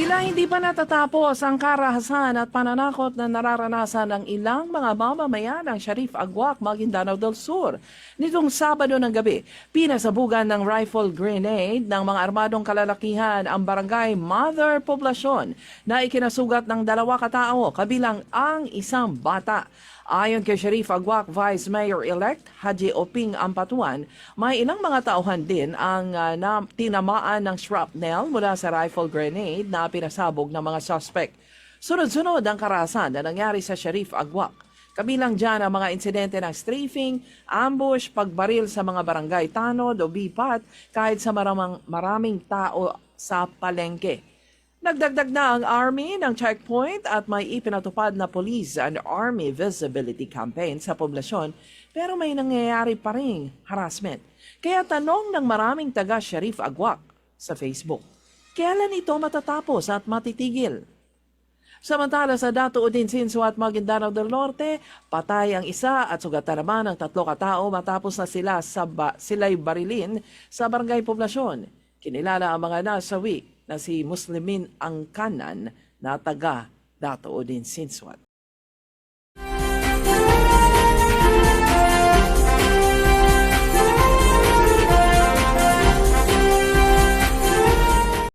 Tila hindi pa natatapos ang karahasan at pananakot na nararanasan ng ilang mga mamamayan ng Sharif Agwak, Maguindanao del Sur. Nitong Sabado ng gabi, pinasabugan ng rifle grenade ng mga armadong kalalakihan ang barangay Mother Poblacion na ikinasugat ng dalawa katao kabilang ang isang bata. Ayon kay Sharif Agwak Vice Mayor-elect Haji Oping Ampatuan, may ilang mga tauhan din ang ah, na, tinamaan ng shrapnel mula sa rifle grenade na pinasabog ng mga suspect. Sunod-sunod ang karasan na nangyari sa Sharif Agwak. Kabilang dyan ang mga insidente ng strafing, ambush, pagbaril sa mga barangay tanod o bipat kahit sa maramang, maraming tao sa palengke. Nagdagdag na ang Army ng checkpoint at may ipinatupad na Police and Army Visibility Campaign sa poblasyon pero may nangyayari pa ring harassment. Kaya tanong ng maraming taga Sharif Agwak sa Facebook, kailan ito matatapos at matitigil? Samantala sa Dato Udin Sinso at Maguindanao del Norte, patay ang isa at sugatan naman ang tatlo katao matapos na sila sa ba- sila'y barilin sa barangay poblasyon. Kinilala ang mga nasawi na si Muslimin Angkanan na taga Dato Udin Sinswat.